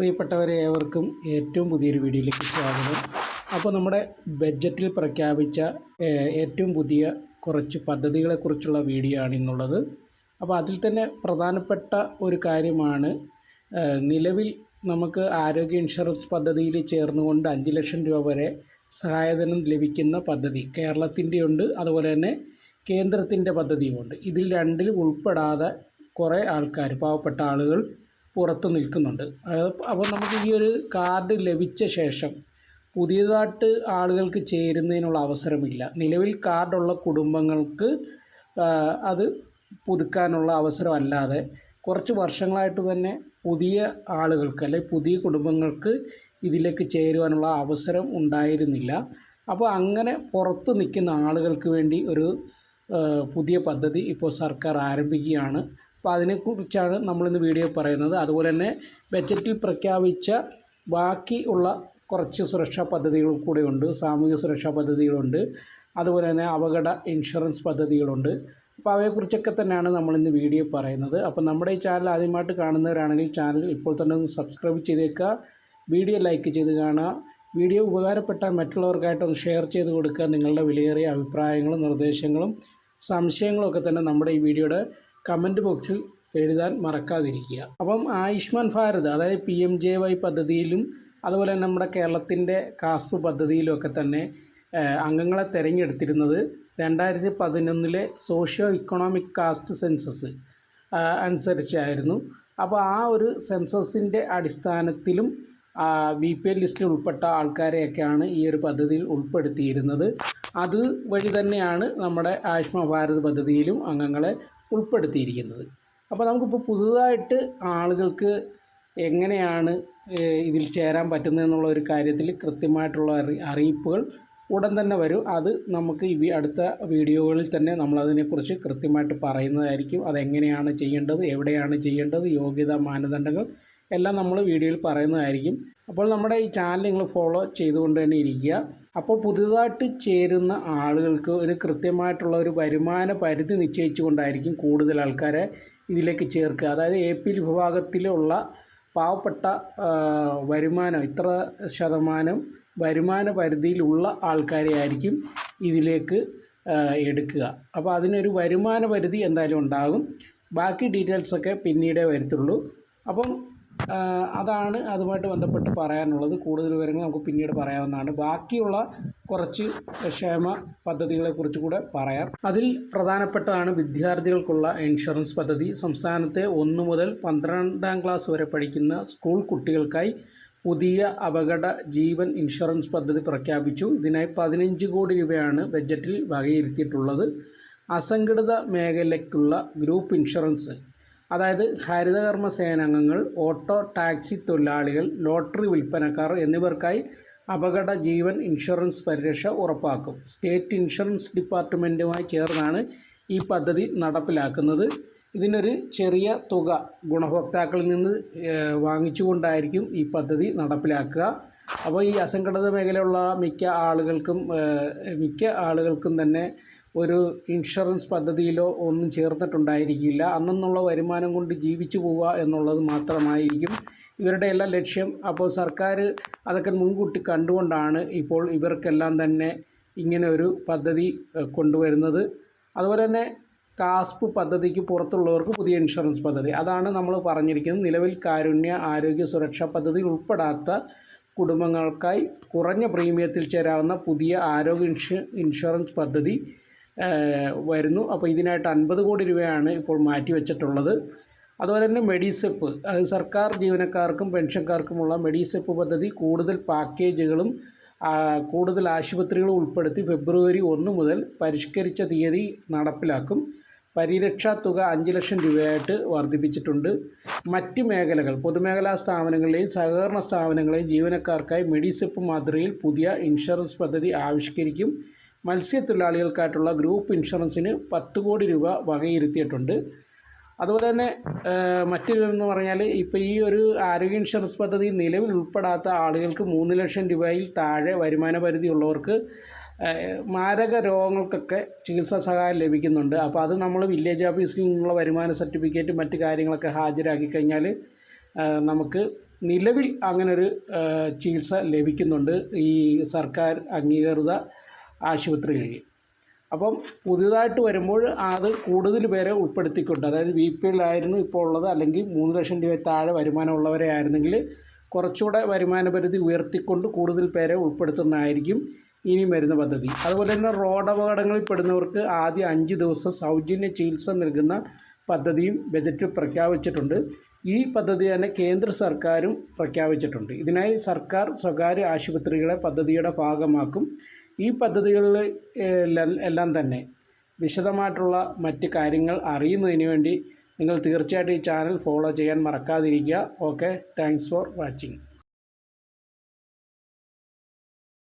പ്രിയപ്പെട്ടവരെ ഏവർക്കും ഏറ്റവും പുതിയൊരു വീഡിയോയിലേക്ക് സ്വാഗതം. അപ്പോൾ നമ്മുടെ ബഡ്ജറ്റിൽ പ്രഖ്യാപിച്ച ഏറ്റവും പുതിയ കുറച്ച് പദ്ധതികളെക്കുറിച്ചുള്ള വീഡിയോ ആണ് ഇന്നുള്ളത്. അപ്പോൾ അതിൽ തന്നെ പ്രധാനപ്പെട്ട ഒരു കാര്യമാണ് നിലവിൽ നമുക്ക് ആരോഗ്യ ഇൻഷുറൻസ് പദ്ധതിയിൽ ചേർന്നുകൊണ്ട് അഞ്ച് ലക്ഷം രൂപ വരെ സഹായധനം ലഭിക്കുന്ന പദ്ധതി കേരളത്തിന്റെ ഉണ്ട് അതുപോലെ തന്നെ കേന്ദ്രത്തിന്റെ പദ്ധതിയുമുണ്ട്. ഇതിൽ രണ്ടിൽ ഉൾപ്പെടാതെ കുറേ ആൾക്കാർ പാവപ്പെട്ട ആളുകൾ പുറത്ത് നിൽക്കുന്നുണ്ട്. അപ്പോൾ നമുക്ക് ഈ ഒരു കാർഡ് ലഭിച്ച ശേഷം പുതിയതായിട്ട് ആളുകൾക്ക് ചേരുന്നതിനുള്ള അവസരമില്ല. നിലവിൽ കാർഡുള്ള കുടുംബങ്ങൾക്ക് അത് പുതുക്കാനുള്ള അവസരമല്ലാതെ കുറച്ച് വർഷങ്ങളായിട്ട് തന്നെ പുതിയ ആളുകൾക്ക് അല്ലെങ്കിൽ പുതിയ കുടുംബങ്ങൾക്ക് ഇതിലേക്ക് ചേരുവാനുള്ള അവസരം ഉണ്ടായിരുന്നില്ല. അപ്പോൾ അങ്ങനെ പുറത്ത് നിൽക്കുന്ന ആളുകൾക്ക് വേണ്ടി ഒരു പുതിയ പദ്ധതി ഇപ്പോൾ സർക്കാർ ആരംഭിക്കുകയാണ്. അപ്പോൾ അതിനെക്കുറിച്ചാണ് നമ്മളിന്ന് വീഡിയോ പറയുന്നത്. അതുപോലെ തന്നെ ബജറ്റിൽ പ്രഖ്യാപിച്ച ബാക്കി ഉള്ള കുറച്ച് സുരക്ഷാ പദ്ധതികൾ കൂടെയുണ്ട് സാമൂഹിക സുരക്ഷാ പദ്ധതികളുണ്ട്. അതുപോലെ തന്നെ അപകട ഇൻഷുറൻസ് പദ്ധതികളുണ്ട്. അപ്പോൾ അവയെക്കുറിച്ചൊക്കെ തന്നെയാണ് നമ്മളിന്ന് വീഡിയോ പറയുന്നത്. അപ്പോൾ നമ്മുടെ ഈ ചാനൽ ആദ്യമായിട്ട് കാണുന്നവരാണെങ്കിൽ ചാനൽ ഇപ്പോൾ തന്നെ ഒന്ന് സബ്സ്ക്രൈബ് ചെയ്തേക്കുക. വീഡിയോ ലൈക്ക് ചെയ്ത് കാണുക. വീഡിയോ ഉപകാരപ്പെട്ടാൽ മറ്റുള്ളവർക്കായിട്ടൊന്ന് ഷെയർ ചെയ്ത് കൊടുക്കുക. നിങ്ങളുടെ വിലയേറിയ അഭിപ്രായങ്ങളും നിർദ്ദേശങ്ങളും സംശയങ്ങളും ഒക്കെ തന്നെ നമ്മുടെ ഈ വീഡിയോയുടെ കമന്റ് ബോക്സിൽ എഴുതാൻ മറക്കാതിരിക്കുക. അപ്പം ആയുഷ്മാൻ ഭാരത് അതായത് പി എം ജെ വൈ പദ്ധതിയിലും അതുപോലെ നമ്മുടെ കേരളത്തിന്റെ കാസ്പ് പദ്ധതിയിലും ഒക്കെ തന്നെ അംഗങ്ങളെ തിരഞ്ഞെടുത്തിരുന്നത് രണ്ടായിരത്തി പതിനൊന്നിലെ സോഷ്യോ ഇക്കണോമിക് കാസ്റ്റ് സെൻസസ് അനുസരിച്ചായിരുന്നു. അപ്പോൾ ആ ഒരു സെൻസസിന്റെ അടിസ്ഥാനത്തിലും ബി പി എൽ ലിസ്റ്റിൽ ഉൾപ്പെട്ട ആൾക്കാരെയൊക്കെയാണ് ഈ ഒരു പദ്ധതിയിൽ ഉൾപ്പെടുത്തിയിരുന്നത്. അത് വഴി തന്നെയാണ് നമ്മുടെ ആയുഷ്മാൻ ഭാരത് പദ്ധതിയിലും അംഗങ്ങളെ ഉൾപ്പെടുത്തിയിരിക്കുന്നത്. അപ്പോൾ നമുക്കിപ്പോൾ പുതുതായിട്ട് ആളുകൾക്ക് എങ്ങനെയാണ് ഇതിൽ ചേരാൻ പറ്റുന്നതെന്നുള്ള ഒരു കാര്യത്തിൽ കൃത്യമായിട്ടുള്ള അറി അറിയിപ്പുകൾ ഉടൻ തന്നെ വരും. അത് നമുക്ക് ഈ അടുത്ത വീഡിയോകളിൽ തന്നെ നമ്മളതിനെക്കുറിച്ച് കൃത്യമായിട്ട് പറയുന്നതായിരിക്കും. അതെങ്ങനെയാണ് ചെയ്യേണ്ടത് എവിടെയാണ് ചെയ്യേണ്ടത് യോഗ്യതാ മാനദണ്ഡങ്ങൾ എല്ലാം നമ്മൾ വീഡിയോയിൽ പറയുന്നതായിരിക്കും. അപ്പോൾ നമ്മുടെ ഈ ചാനൽ നിങ്ങൾ ഫോളോ ചെയ്തുകൊണ്ട് തന്നെ ഇരിക്കുക. അപ്പോൾ പുതുതായിട്ട് ചേരുന്ന ആളുകൾക്ക് ഒരു കൃത്യമായിട്ടുള്ള ഒരു വരുമാന പരിധി നിശ്ചയിച്ചുകൊണ്ടായിരിക്കും കൂടുതൽ ആൾക്കാരെ ഇതിലേക്ക് ചേർക്കുക. അതായത് എ പി വിഭാഗത്തിലുള്ള പാവപ്പെട്ട വരുമാനം ഇത്ര ശതമാനം വരുമാന പരിധിയിലുള്ള ആൾക്കാരെ ആയിരിക്കും ഇതിലേക്ക് എടുക്കുക. അപ്പോൾ അതിനൊരു വരുമാന പരിധി എന്തായാലും ഉണ്ടാകും. ബാക്കി ഡീറ്റെയിൽസൊക്കെ പിന്നീടേ വരത്തുള്ളൂ. അപ്പം അതാണ് അതുമായിട്ട് ബന്ധപ്പെട്ട് പറയാനുള്ളത്. കൂടുതൽ വിവരങ്ങൾ നമുക്ക് പിന്നീട് പറയാവുന്നതാണ്. ബാക്കിയുള്ള കുറച്ച് ക്ഷേമ പദ്ധതികളെക്കുറിച്ച് കൂടെ പറയാം. അതിൽ പ്രധാനപ്പെട്ടതാണ് വിദ്യാർത്ഥികൾക്കുള്ള ഇൻഷുറൻസ് പദ്ധതി. സംസ്ഥാനത്തെ ഒന്ന് മുതൽ പന്ത്രണ്ടാം ക്ലാസ് വരെ പഠിക്കുന്ന സ്കൂൾ കുട്ടികൾക്കായി പുതിയ അപകട ജീവൻ ഇൻഷുറൻസ് പദ്ധതി പ്രഖ്യാപിച്ചു. ഇതിനായി പതിനഞ്ച് കോടി രൂപയാണ് ബജറ്റിൽ വകയിരുത്തിയിട്ടുള്ളത്. അസംഘടിത മേഖലയ്ക്കുള്ള ഗ്രൂപ്പ് ഇൻഷുറൻസ് അതായത് ഹരിതകർമ്മ സേനാംഗങ്ങൾ ഓട്ടോ ടാക്സി തൊഴിലാളികൾ ലോട്ടറി വിൽപ്പനക്കാർ എന്നിവർക്കായി അപകട ജീവൻ ഇൻഷുറൻസ് പരിരക്ഷ ഉറപ്പാക്കും. സ്റ്റേറ്റ് ഇൻഷുറൻസ് ഡിപ്പാർട്ട്മെന്റുമായി ചേർന്നാണ് ഈ പദ്ധതി നടപ്പിലാക്കുന്നത്. ഇതിനൊരു ചെറിയ തുക ഗുണഭോക്താക്കളിൽ നിന്ന് വാങ്ങിച്ചുകൊണ്ടായിരിക്കും ഈ പദ്ധതി നടപ്പിലാക്കുക. അപ്പോൾ ഈ അസംഘടിത മേഖലയുള്ള മിക്ക ആളുകൾക്കും മിക്ക ആളുകൾക്കും തന്നെ ഒരു ഇൻഷുറൻസ് പദ്ധതിയിലോ ഒന്നും ചേർന്നിട്ടുണ്ടായിരിക്കില്ല. അന്നെന്നുള്ള വരുമാനം കൊണ്ട് ജീവിച്ചു പോവുക എന്നുള്ളത് മാത്രമായിരിക്കും ഇവരുടെ എല്ലാം ലക്ഷ്യം. അപ്പോൾ സർക്കാർ അതൊക്കെ മുൻകൂട്ടി കണ്ടുകൊണ്ടാണ് ഇപ്പോൾ ഇവർക്കെല്ലാം തന്നെ ഇങ്ങനെ ഒരു പദ്ധതി കൊണ്ടുവരുന്നത്. അതുപോലെ തന്നെ കാസ്പ് പദ്ധതിക്ക് പുറത്തുള്ളവർക്ക് പുതിയ ഇൻഷുറൻസ് പദ്ധതി. അതാണ് നമ്മൾ പറഞ്ഞിരിക്കുന്നത്. നിലവിൽ കാരുണ്യ ആരോഗ്യ സുരക്ഷാ പദ്ധതി ഉൾപ്പെടാത്ത കുടുംബങ്ങൾക്കായി കുറഞ്ഞ പ്രീമിയത്തിൽ ചേരാവുന്ന പുതിയ ആരോഗ്യ ഇൻഷു ഇൻഷുറൻസ് പദ്ധതി വരുന്നു. അപ്പോൾ ഇതിനായിട്ട് അൻപത് കോടി രൂപയാണ് ഇപ്പോൾ മാറ്റിവെച്ചിട്ടുള്ളത് അതുപോലെ തന്നെ മെഡിസെപ്പ് അത് സർക്കാർ ജീവനക്കാർക്കും പെൻഷൻകാർക്കുമുള്ള മെഡിസെപ്പ് പദ്ധതി കൂടുതൽ പാക്കേജുകളും കൂടുതൽ ആശുപത്രികളും ഉൾപ്പെടുത്തി ഫെബ്രുവരി ഒന്ന് മുതൽ പരിഷ്കരിച്ച തീയതി നടപ്പിലാക്കും. പരിരക്ഷാ തുക അഞ്ച് ലക്ഷം രൂപയായിട്ട് വർദ്ധിപ്പിച്ചിട്ടുണ്ട്. മറ്റ് മേഖലകൾ പൊതുമേഖലാ സ്ഥാപനങ്ങളെയും സഹകരണ സ്ഥാപനങ്ങളെയും ജീവനക്കാർക്കായി മെഡിസെപ്പ് മാതൃകയിൽ പുതിയ ഇൻഷുറൻസ് പദ്ധതി ആവിഷ്കരിക്കും. മത്സ്യത്തൊഴിലാളികൾക്കായിട്ടുള്ള ഗ്രൂപ്പ് ഇൻഷുറൻസിന് പത്ത് കോടി രൂപ വകയിരുത്തിയിട്ടുണ്ട്. അതുപോലെ തന്നെ മറ്റൊരു എന്ന് പറഞ്ഞാൽ ഇപ്പോൾ ഈ ഒരു ആരോഗ്യ ഇൻഷുറൻസ് പദ്ധതി നിലവിൽ ഉൾപ്പെടാത്ത ആളുകൾക്ക് മൂന്ന് ലക്ഷം രൂപയിൽ താഴെ വരുമാന പരിധി ഉള്ളവർക്ക് മാരക രോഗങ്ങൾക്കൊക്കെ ചികിത്സാ സഹായം ലഭിക്കുന്നുണ്ട്. അപ്പോൾ അത് നമ്മൾ വില്ലേജ് ഓഫീസിൽ നിന്നുള്ള വരുമാന സർട്ടിഫിക്കറ്റ് മറ്റ് കാര്യങ്ങളൊക്കെ ഹാജരാക്കി കഴിഞ്ഞാൽ നമുക്ക് നിലവിൽ അങ്ങനൊരു ചികിത്സ ലഭിക്കുന്നുണ്ട്. ഈ സർക്കാർ അംഗീകൃത ആശുപത്രികളിൽ അപ്പം പുതിയതായിട്ട് വരുമ്പോൾ അത് കൂടുതൽ പേരെ ഉൾപ്പെടുത്തിക്കൊണ്ട് അതായത് ബി പി എല്ലായിരുന്നു ഇപ്പോൾ ഉള്ളത് അല്ലെങ്കിൽ മൂന്ന് ലക്ഷം രൂപ താഴെ വരുമാനമുള്ളവരെ ആയിരുന്നെങ്കിൽ കുറച്ചുകൂടെ വരുമാന പരിധി ഉയർത്തിക്കൊണ്ട് കൂടുതൽ പേരെ ഉൾപ്പെടുത്തുന്നതായിരിക്കും ഇനി വരുന്ന പദ്ധതി. അതുപോലെ തന്നെ റോഡ് അപകടങ്ങളിൽ പെടുന്നവർക്ക് ആദ്യം അഞ്ച് ദിവസം സൗജന്യ ചികിത്സ നൽകുന്ന പദ്ധതിയും ബജറ്റിൽ പ്രഖ്യാപിച്ചിട്ടുണ്ട്. ഈ പദ്ധതി തന്നെ കേന്ദ്ര സർക്കാരും പ്രഖ്യാപിച്ചിട്ടുണ്ട്. ഇതിനായി സർക്കാർ സ്വകാര്യ ആശുപത്രികളെ പദ്ധതിയുടെ ഭാഗമാക്കും. ഈ പദ്ധതികളിൽ എല്ലാം തന്നെ വിശദമായിട്ടുള്ള മറ്റ് കാര്യങ്ങൾ അറിയുന്നതിന് വേണ്ടി നിങ്ങൾ തീർച്ചയായിട്ടും ഈ ചാനൽ ഫോളോ ചെയ്യാൻ മറക്കാതിരിക്കുക. Okay thanks for watching.